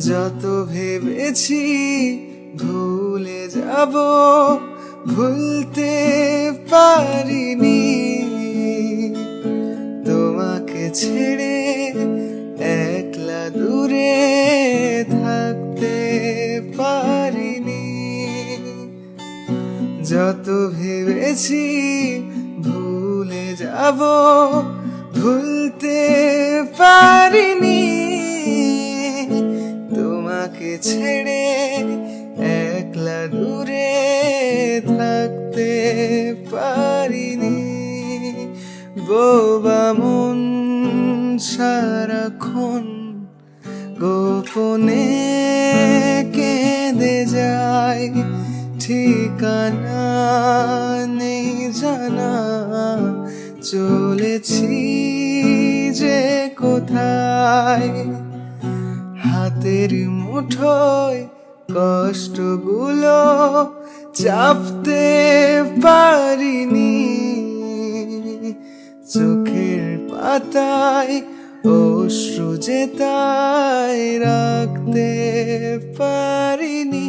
যত ভেবেছি ভুলে যাব, ভুলতে পারিনি। তোমাকে ছেড়ে একলা দূরে থাকতে পারিনি। যত ভেবেছি ভুলে যাব, ভুলতে পারিনি। ছেড়ে একলা দূরে থাকতে পারিনি। বোবা মন সারাক্ষণ গোপনে কেঁদে যায়, ঠিকানা নেই জানা। চলেছি যে কোথায় হাতের মুঠোয় কষ্টগুলো চাপতে পারিনি। চোখের পাতায় অশ্রু যে রাখতে পারিনি।